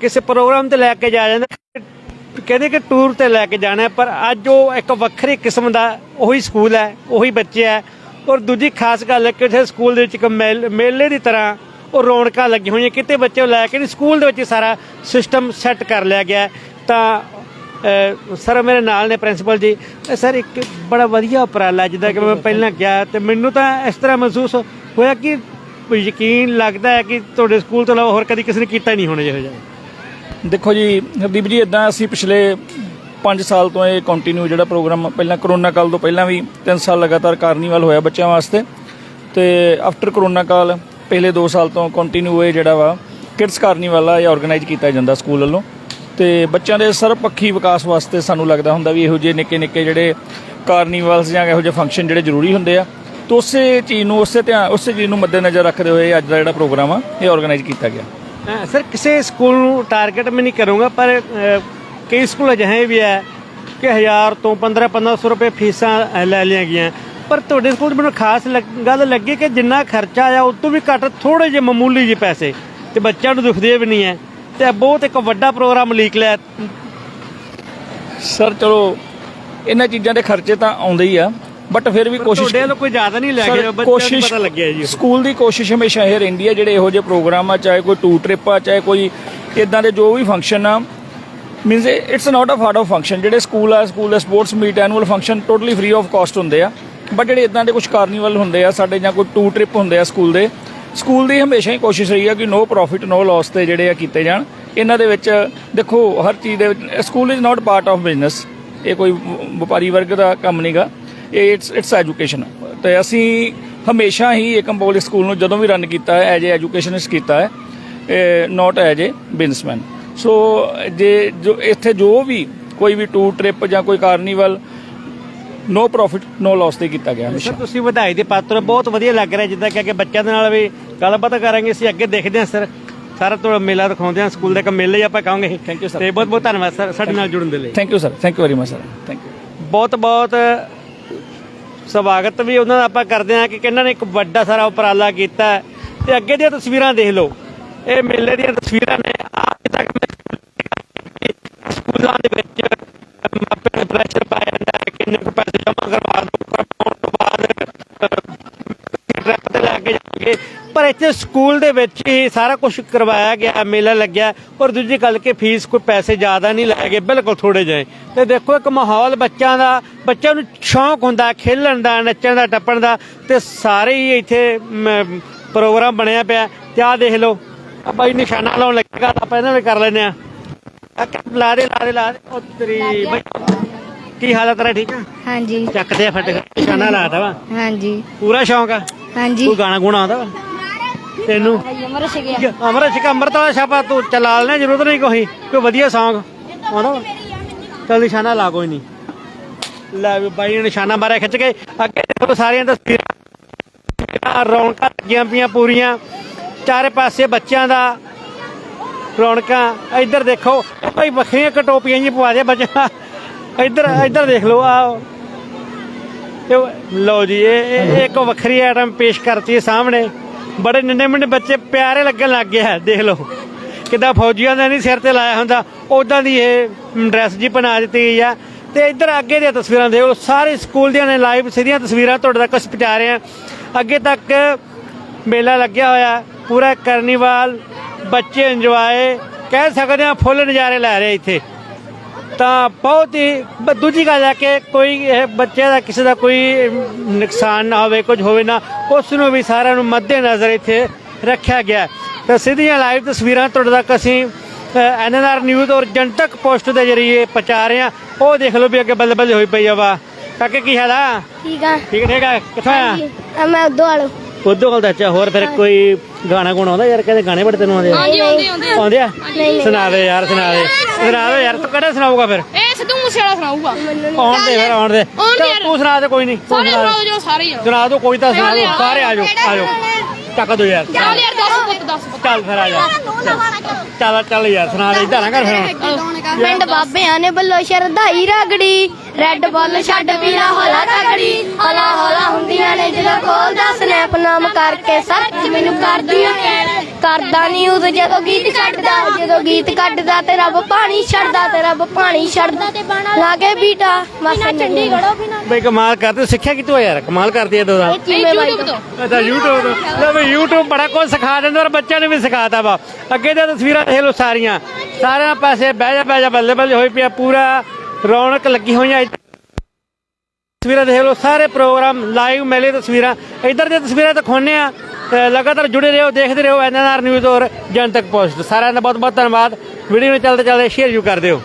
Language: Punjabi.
ਕਿਸੇ ਪ੍ਰੋਗਰਾਮ ਤੇ ਲੈ ਕੇ ਜਾ ਜਾਂਦਾ ਕਹਿੰਦੇ ਕਿ ਟੂਰ ਤੇ ਲੈ ਕੇ ਜਾਣਾ ਪਰ ਅੱਜ ਉਹ ਇੱਕ ਵੱਖਰੀ ਕਿਸਮ ਦਾ ਉਹੀ ਸਕੂਲ ਹੈ ਉਹੀ ਬੱਚੇ ਹੈ ਔਰ ਦੂਜੀ ਖਾਸ ਗੱਲ ਹੈ ਕਿ ਇੱਥੇ ਸਕੂਲ ਦੇ ਵਿੱਚ ਇੱਕ ਮੇਲ- ਮੇਲੇ ਦੀ ਤਰ੍ਹਾਂ ਉਹ ਰੌਣਕਾਂ ਲੱਗੀਆਂ ਹੋਈਆਂ ਕਿਤੇ ਬੱਚੇ ਨੂੰ ਲੈ ਕੇ ਨਹੀਂ ਸਕੂਲ ਦੇ ਵਿੱਚ ਸਾਰਾ ਸਿਸਟਮ ਸੈੱਟ ਕਰ ਲਿਆ ਗਿਆ ਤਾਂ ਸਰ ਮੇਰੇ ਨਾਲ ਨੇ ਪ੍ਰਿੰਸੀਪਲ ਜੀ। ਅ, ਸਰ ਇੱਕ ਬੜਾ ਵਧੀਆ ਉਪਰਾਲਾ ਜਿੱਦਾਂ ਕਿ ਮੈਂ ਪਹਿਲਾਂ ਕਿਹਾ ਤੇ ਮੈਨੂੰ ਤਾਂ ਇਸ ਤਰ੍ਹਾਂ ਮਹਿਸੂਸ ਹੋਇਆ ਕਿ ਯਕੀਨ ਲੱਗਦਾ ਹੈ ਕਿ ਤੁਹਾਡੇ ਸਕੂਲ ਤੋਂ ਇਲਾਵਾ ਹੋਰ ਕਦੀ ਕਿਸੇ ਨੇ ਕੀਤਾ ਹੀ ਨਹੀਂ ਹੋਣਾ ਜਿਹੋ ਜਿਹਾ। ਦੇਖੋ ਜੀ, ਹਰਦੀਪ ਜੀ ਇਦਾਂ ਅਸੀਂ ਪਿਛਲੇ 5 ਸਾਲ ਤੋਂ ਇਹ ਕੰਟੀਨਿਊ ਜਿਹੜਾ ਪ੍ਰੋਗਰਾਮ ਪਹਿਲਾਂ ਕਰੋਨਾ ਕਾਲ ਤੋਂ ਪਹਿਲਾਂ ਵੀ 3 ਸਾਲ ਲਗਾਤਾਰ ਕਾਰਨੀਵਲ ਹੋਇਆ ਬੱਚਿਆਂ ਵਾਸਤੇ। ਤੇ ਆਫਟਰ ਕਰੋਨਾ ਕਾਲ, ਪਹਿਲੇ 2 ਸਾਲ ਤੋਂ ਕੰਟੀਨਿਊ ਇਹ ਜਿਹੜਾ ਵਾ ਕਿਡਸ ਕਾਰਨੀਵਲ ਆ ਇਹ ਆਰਗੇਨਾਈਜ਼ ਕੀਤਾ ਜਾਂਦਾ ਸਕੂਲ ਵੱਲੋਂ। ਤੇ ਬੱਚਿਆਂ ਦੇ ਸਰਬਪੱਖੀ ਵਿਕਾਸ ਵਾਸਤੇ ਸਾਨੂੰ ਲੱਗਦਾ ਹੁੰਦਾ ਵੀ ਇਹੋ ਜਿਹੇ ਨਿੱਕੇ ਨਿੱਕੇ ਜਿਹੜੇ ਕਾਰਨੀਵਲਸ ਜਾਂ ਇਹੋ ਜਿਹੇ ਫੰਕਸ਼ਨ ਜਿਹੜੇ ਜ਼ਰੂਰੀ ਹੁੰਦੇ ਆ। ਤੇ ਉਸੇ ਚੀਜ਼ ਨੂੰ ਉਸੇ ਧਿਆਨ ਉਸੇ ਚੀਜ਼ ਨੂੰ ਮੱਦੇਨਜ਼ਰ ਰੱਖਦੇ ਹੋਏ ਅੱਜ ਦਾ ਜਿਹੜਾ ਪ੍ਰੋਗਰਾਮ ਆ ਇਹ ਆਰਗੇਨਾਈਜ਼ ਕੀਤਾ ਗਿਆ। ਸਰ ਕਿਸੇ ਸਕੂਲ ਨੂੰ ਟਾਰਗੇਟ ਮੈਂ ਨਹੀਂ ਕਰੂੰਗਾ ਪਰ ਕਈ ਸਕੂਲ ਅਜਿਹੇ ਵੀ ਹੈ ਕਿ 1000 ਤੋਂ 15 1500 ਰੁਪਏ ਫੀਸਾਂ ਲੈ ਲਈਆਂ ਗਈਆਂ। ਪਰ ਤੁਹਾਡੇ ਸਕੂਲ ਮੈਨੂੰ ਖਾਸ ਗੱਲ ਲੱਗੀ ਕਿ ਜਿੰਨਾ ਖਰਚਾ ਆਇਆ ਉਸ ਤੋਂ ਵੀ ਘੱਟ ਥੋੜੇ ਜਿਹੇ ਮਾਮੂਲੀ ਜਿਹੇ ਪੈਸੇ। ਤੇ ਬੱਚਿਆਂ ਨੂੰ ਦੁਖਦੇ ਵੀ ਨਹੀਂ ਹੈ। ਤੇ ਬਹੁਤ ਇੱਕ ਵੱਡਾ ਪ੍ਰੋਗਰਾਮ ਲੀਕ ਲਿਆ। ਸਰ ਚਲੋ ਇਹਨਾਂ ਚੀਜ਼ਾਂ ਦੇ ਖਰਚੇ ਤਾਂ ਆਉਂਦੇ ਹੀ ਆ। ਬਟ ਫਿਰ ਵੀ ਕੋਸ਼ਿਸ਼ ਤੁਹਾਡੇ ਵੱਲੋਂ ਕੋਈ ਜ਼ਿਆਦਾ ਨਹੀਂ ਲੈ ਗਿਆ ਬੱਚਿਆਂ ਨੂੰ ਪਤਾ ਲੱਗਿਆ ਜੀ ਸਕੂਲ ਦੀ ਕੋਸ਼ਿਸ਼ ਹਮੇਸ਼ਾ ਇਹ ਰਹਿੰਦੀ ਹੈ ਜਿਹੜੇ ਇਹੋ ਜਿਹੇ ਪ੍ਰੋਗਰਾਮ ਆ ਚਾਹੇ ਕੋਈ ਟੂਰ ਟ੍ਰਿਪ ਆ ਚਾਹੇ ਕੋਈ ਇਦਾਂ ਦੇ ਜੋ ਵੀ ਫੰਕਸ਼ਨ ਆ means it's not a part of function ਜਿਹੜੇ ਸਕੂਲ ਆ ਸਕੂਲ ਦੇ sports meet annual function totally free of cost ਹੁੰਦੇ ਆ। ਬਟ ਜਿਹੜੇ ਇਦਾਂ ਦੇ ਕੁਝ ਕਾਰਨੀਵਲ ਹੁੰਦੇ ਆ ਸਾਡੇ ਜਾਂ ਕੋਈ ਟੂਰ ਟ੍ਰਿਪ ਹੁੰਦੇ ਆ ਸਕੂਲ ਦੇ ਸਕੂਲ ਦੀ ਹਮੇਸ਼ਾ ਹੀ ਕੋਸ਼ਿਸ਼ ਰਹੀ ਆ ਕਿ ਨੋ ਪ੍ਰੋਫਿਟ ਨੋ ਲਾਸ ਤੇ ਜਿਹੜੇ ਆ ਕੀਤੇ ਜਾਣ। ਇਹਨਾਂ ਦੇ ਵਿੱਚ ਦੇਖੋ ਹਰ ਚੀਜ਼ ਦੇ school is not part of business ਇਹ ਕੋਈ ਵਪਾਰੀ ਵਰਗ ਦਾ ਕੰਮ ਨਹੀਂਗਾ ਇਟਸ ਇਟਸ ਐਜੂਕੇਸ਼ਨ ਤੇ ਅਸੀਂ ਹਮੇਸ਼ਾ ਹੀ ਏਕਮ ਪਬਲਿਕ ਸਕੂਲ ਨੂੰ ਜਦੋਂ ਵੀ ਰਨ ਕੀਤਾ ਹੈ ਐਜ ਐਜੂਕੇਸ਼ਨਿਸਟ ਕੀਤਾ ਹੈ ਨਾਟ ਐਜ ਏ ਬਿਜ਼ਨਸਮੈਨ ਸੋ ਜੇ ਜੋ ਇੱਥੇ ਜੋ ਵੀ ਕੋਈ ਵੀ ਟੂਰ ਟ੍ਰਿਪ ਜਾਂ ਕੋਈ carnival no profit no loss ਤੇ ਕੀਤਾ ਗਿਆ ਹਮੇਸ਼ਾ। ਸਰ ਤੁਸੀਂ ਵਧਾਈ ਦੇ ਪਾਤਰ। ਬਹੁਤ ਵਧੀਆ ਲੱਗ ਰਿਹਾ ਜਿੱਦਾਂ ਕਿ ਅੱਗੇ ਬੱਚਿਆਂ ਦੇ ਨਾਲ ਵੀ ਗੱਲਬਾਤ ਕਰਾਂਗੇ। ਅਸੀਂ ਅੱਗੇ ਦੇਖਦੇ ਹਾਂ ਸਰ। ਸਾਰਾ ਤੋਂ ਮੇਲਾ ਦਿਖਾਉਂਦੇ ਹਾਂ। ਸਕੂਲ ਦਾ ਇੱਕ ਮੇਲੇ ਹੀ ਆਪਾਂ ਕਹਾਂਗੇ। Thank you, sir. ਤੇ ਬਹੁਤ ਬਹੁਤ ਧੰਨਵਾਦ ਸਰ। ਸਾਡੇ ਨਾਲ ਜੁੜਨ ਦੇ ਲਈ। Thank you sir thank you very much sir thank you ਬਹੁਤ ਬਹੁਤ ਸਵਾਗਤ ਵੀ ਉਹਨਾਂ ਦਾ ਆਪਾਂ ਕਰਦੇ ਹਾਂ ਕਿ ਕਿਹਨਾਂ ਨੇ ਇੱਕ ਵੱਡਾ ਸਾਰਾ ਉਪਰਾਲਾ ਕੀਤਾ ਹੈ। ਤੇ ਅੱਗੇ ਦੀਆਂ ਤਸਵੀਰਾਂ ਦੇਖ ਲਓ ਇਹ ਮੇਲੇ ਦੀਆਂ ਤਸਵੀਰਾਂ ਨੇ ਅੱਜ ਤੱਕ ਮੈਂ ਸਕੂਲਾਂ ਦੇ ਵਿੱਚ ਮਾਪਿਆਂ ਨੂੰ ਪ੍ਰੈਸ਼ਰ ਪਾਇਆ ਜਾਂਦਾ ਹੈ ਕਿੰਨੇ ਕੁ ਪੈਸੇ ਜਮ੍ਹਾਂ ਕਰਵਾ ਦੋ ਕਰਵਾਉਣ ਤੋਂ ਬਾਅਦ ਟ੍ਰਿਪ ਤੇ ਲੈ ਕੇ ਜਾਣਗੇ ਪਰ ਇੱਥੇ ਸਕੂਲ ਦੇ ਵਿੱਚ ਹੀ ਸਾਰਾ ਕੁਝ ਕਰਵਾਇਆ ਗਿਆ ਮੇਲਾ ਲੱਗਿਆ। ਔਰ ਦੂਜੀ ਗੱਲ ਕਿ ਫੀਸ ਕੋਈ ਪੈਸੇ ਜ਼ਿਆਦਾ ਨਹੀਂ ਲੱਗੇ ਬਿਲਕੁਲ ਥੋੜੇ ਜਿਹੇ। ਤੇ ਦੇਖੋ ਇੱਕ ਮਾਹੌਲ ਬੱਚਿਆਂ ਦਾ ਬੱਚਿਆਂ ਨੂੰ ਸ਼ੌਂਕ ਹੁੰਦਾ ਖੇਲਣ ਦਾ ਨੱਚਣ ਦਾ ਟੱਪਣ ਦਾ। ਤੇ ਸਾਰੇ ਹੀ ਇੱਥੇ ਪ੍ਰੋਗਰਾਮ ਬਣਿਆ ਪਿਆ। ਤੇ ਆਹ ਦੇਖ ਲਓ ਆਪਾਂ ਹੀ ਨਿਸ਼ਾਨਾ ਲਾਉਣ ਲੱਗੇਗਾ ਤਾਂ ਆਪਾਂ ਇਹਨਾਂ ਵੀ ਕਰ ਲੈਨੇ ਆ ਲਾ ਦੇ ਲਾ ਦੇ ਲਾ ਦੇ। ਉਹ ਤੇਰੀ ਬਈ ਕੀ ਹਾਲ ਹੈ ਤੇਰਾ ਠੀਕ ਆ? ਹਾਂਜੀ। ਚੱਕਦੇ ਆ ਫਟ ਨਿਸ਼ਾਨਾ ਲਾਤਾ ਵਾ। ਹਾਂਜੀ। ਪੂਰਾ ਸ਼ੌਂਕ ਆ? ਹਾਂਜੀ। ਕੋਈ ਗਾਣਾ ਗੁਣਾ ਆਉਂਦਾ ਵਾ? ਤੈਨੂੰ? ਅਮਰ ਗਿਆ ਅਮਰ ਸਿਕ ਅੰਮ੍ਰਿਤ ਵਾਲਾ ਛਾਪਾ ਤੂੰ ਚਲਾ ਲੈਣਾ ਜ਼ਰੂਰਤ ਨਹੀਂ ਕੋਈ। ਕੋਈ ਵਧੀਆ Song ਆਉਂਦਾ? ਚੱਲ ਨਿਸ਼ਾਨਾ ਲਾ ਕੋਈ ਨਹੀਂ। ਲੈ ਵੀ ਬਾਈ ਨੇ ਨਿਸ਼ਾਨਾ ਮਾਰਿਆ ਖਿੱਚ ਕੇ। ਅੱਗੇ ਦੇਖੋ ਸਾਰੀਆਂ ਤਸਵੀਰਾਂ। ਰੌਣਕਾਂ ਲੱਗੀਆਂ ਪਈਆਂ ਪੂਰੀਆਂ। ਚਾਰੇ ਪਾਸੇ ਬੱਚਿਆਂ ਦਾ ਰੌਣਕਾਂ। ਇੱਧਰ ਦੇਖੋ ਭਾਈ ਵੱਖਰੀਆਂ ਕਟੋਪੀਆਂ ਜੀ ਪਵਾ ਦੇ। ਬੱਚਾ ਇੱਧਰ ਇੱਧਰ ਦੇਖ ਲਓ ਆ ਲਓ ਜੀ ਇਹ ਇੱਕ ਵੱਖਰੀ ਆਈਟਮ ਪੇਸ਼ ਕਰਤੀ ਹੈ ਸਾਹਮਣੇ। ਬੜੇ ਨਿੰਨੇ ਮੁੰਡੇ ਬੱਚੇ ਪਿਆਰੇ ਲੱਗਣ ਲੱਗ ਗਏ ਹੈ ਦੇਖ ਲਓ। ਕਿਦਾਂ ਫੌਜੀਆਂ ਦਾ ਨਹੀਂ ਸਿਰ ਤੇ ਲਾਇਆ ਹੁੰਦਾ ਉਦਾਂ ਦੀ ਇਹ ਡਰੈਸ ਜੀ ਬਣਾ ਦਿੱਤੀ ਗਈ ਆ। ਤੇ ਇੱਧਰ ਅੱਗੇ ਦੀਆਂ ਤਸਵੀਰਾਂ ਦੇਖ ਲਓ, ਸਾਰੇ ਸਕੂਲ ਦੀਆਂ ਨੇ ਲਾਈਵ ਸਿੱਧੀਆਂ ਤਸਵੀਰਾਂ ਤੁਹਾਡੇ ਤੱਕ ਅਸੀਂ ਪਹੁੰਚਾ ਰਹੇ ਹਾਂ। ਅੱਗੇ ਤੱਕ ਮੇਲਾ ਲੱਗਿਆ ਹੋਇਆ, ਪੂਰਾ ਕਰਨੀਵਾਲ ਬੱਚੇ ਇੰਜੋਏ ਕਹਿ ਸਕਦੇ ਆ ਫੁੱਲ ਨਜ਼ਾਰੇ ਲੈ ਰਹੇ ਇੱਥੇ। ਤਾਂ ਬਹੁਤ ਹੀ ਦੂਜੀ ਗੱਲ ਹੈ ਕਿ ਕੋਈ ਇਹ ਬੱਚੇ ਦਾ ਕਿਸੇ ਦਾ ਕੋਈ ਨੁਕਸਾਨ ਨਾ ਹੋਵੇ ਕੁਝ ਹੋਵੇ ਨਾ ਉਸ ਨੂੰ ਵੀ ਸਾਰਿਆਂ ਨੂੰ ਮੱਦੇ ਨਜ਼ਰ ਇੱਥੇ ਰੱਖਿਆ ਗਿਆ। ਤਾਂ ਸਿੱਧੀਆਂ ਲਾਈਵ ਤਸਵੀਰਾਂ ਤੁਹਾਡੇ ਤੱਕ ਅਸੀਂ ਐਨਐਨਆਰ ਨਿਊਜ਼ ਔਰ ਜਨਤਕ ਪੋਸਟ ਦੇ ਜਰੀਏ ਪਹੁੰਚਾ ਰਹੇ ਹਾਂ। ਉਹ ਦੇਖ ਲਓ ਵੀ ਅੱਗੇ ਬੱਲੇ ਬੱਲੇ ਹੋਈ ਪਈ ਆ ਵਾ। ਕਾਕੇ ਕੀ ਹਾਲ ਆ? ਠੀਕ ਆ। ਠੀਕ ਠੀਕ ਆ? ਕਿੱਥੋਂ ਆ ਆ ਮੈਂ ਉਦੋਂ ਵਾਲੋ ਉਦੋਂ ਕੋਲ ਦਾ ਅੱਛਾ ਹੋਰ ਫਿਰ ਕੋਈ ਗਾਣਾ ਗੁਣਾ ਆਉਂਦਾ ਯਾਰ ਕਹਿੰਦੇ ਗਾਣੇ ਬੜੇ ਤੈਨੂੰ ਆਉਂਦੇ ਆ। ਆਉਂਦੇ ਆਉਂਦੇ ਆਉਂਦੇ। ਆ? ਸੁਣਾ ਦੇ ਯਾਰ ਸੁਣਾ ਦੇ। ਸੁਣਾ ਦੇ ਯਾਰ ਤੂੰ ਕਿਹੜਾ ਸੁਣਾਊਗਾ ਫਿਰ? ਇਹ ਸਿੱਧੂ ਮੂਸੇ ਵਾਲਾ ਸੁਣਾਊਗਾ। ਆਉਣ ਦੇ ਫਿਰ ਆਉਣ ਦੇ। ਤੂੰ ਸੁਣਾ ਦੇ ਕੋਈ ਨਹੀਂ ਸਾਰੇ ਸੁਣਾ ਦੇ। ਸੁਣਾਓ ਜੋ ਸਾਰੇ ਸੁਣਾ ਦੋ ਕੋਈ ਤਾਂ ਸੁਣਾ ਦੋ ਸਾਰੇ ਆ ਜਾਓ ਆ ਜਾਓ। ਚੱਕ ਦੋ ਯਾਰ ਚੱਲ। ਯਾਰ 10 ਪੁੱਤ 10 ਪੁੱਤ। ਚੱਲ ਫਿਰ ਆ ਜਾ। ਚੱਲ ਚੱਲ ਯਾਰ ਸੁਣਾ ਦੇ ਇਦਾਂ ਨਾ ਕਰ। ਫਿਰ ਪਿੰਡ ਬਾਬਿਆਂ ਨੇ ਬੱਲੋ ਸ਼ਰਧਾਈ ਰਗੜੀ ਰੈੱਡ ਬੁੱਲ ਛੱਡ ਵੀਰਾ ਹੋਲਾ ਤਗੜੀ ਨੇ ਨਾਮ ਕਰਕੇ ਸੱਚ ਮੈਨੂੰ ਕਰਦੀਆਂ ਕਰਦਾ ਨਹੀਂ ਉਦੋਂ ਜਦੋਂ ਗੀਤ ਕੱਢਦਾ ਜਦੋਂ ਗੀਤ ਕੱਢਦਾ ਤੇ ਰੱਬ ਪਾਣੀ ਛੱਡਦਾ ਤੇ ਰੱਬ ਪਾਣੀ ਛੱਡਦਾ। ਤੇ ਬਾਣਾ ਲਾਗੇ ਬੀਟਾ ਬਸ ਚੰਡੀਗੜ੍ਹੋਂ ਬਿਨਾ ਬਈ ਕਮਾਲ ਕਰਦੇ ਸਿੱਖਿਆ ਕਿਤੋਂ ਆ ਯਾਰ? ਕਮਾਲ ਕਰਦੀ ਐ ਦੋਦਾ ਬਾਈ ਤੋਂ। ਅੱਛਾ YouTube ਤੋਂ। ਲੈ ਵੀ YouTube ਬੜਾ ਕੁਝ ਸਿਖਾ ਦਿੰਦਾ ਔਰ ਬੱਚਿਆਂ ਨੂੰ ਵੀ ਸਿਖਾਤਾ ਵਾ। ਅੱਗੇ ਦੀਆਂ ਤਸਵੀਰਾਂ ਦੇਖ ਲਓ ਸਾਰੀਆਂ। ਸਾਰਿਆਂ ਪਾਸੇ ਬਹਿ ਜਾ ਬਹਿ ਜਾ ਬੱਲੇ ਬੱਲੇ ਹੋਈ ਪਿਆ ਪੂਰਾ ਰੌਣਕ ਲੱਗੀ ਹੋਈਆਂ ਤਸਵੀਰਾਂ ਦੇਖ ਲਓ, ਸਾਰੇ ਪ੍ਰੋਗਰਾਮ ਲਾਈਵ ਮੇਲੇ ਤਸਵੀਰਾਂ। ਇੱਧਰ ਦੀਆਂ ਤਸਵੀਰਾਂ ਦਿਖਾਉਂਦੇ ਆ ਲਗਾਤਾਰ ਜੁੜੇ ਰਹੋ, ਦੇਖਦੇ ਰਹੋ ਐਨਐਨਆਰ ਨਿਊਜ਼ ਔਰ ਜਨਤਕ ਪੋਸਟ। ਸਾਰਿਆਂ ਦਾ ਬਹੁਤ ਬਹੁਤ ਧੰਨਵਾਦ। ਵੀਡੀਓ ਨੂੰ ਚੱਲਦੇ ਚੱਲਦੇ ਸ਼ੇਅਰ ਜੂ ਕਰ ਦਿਓ।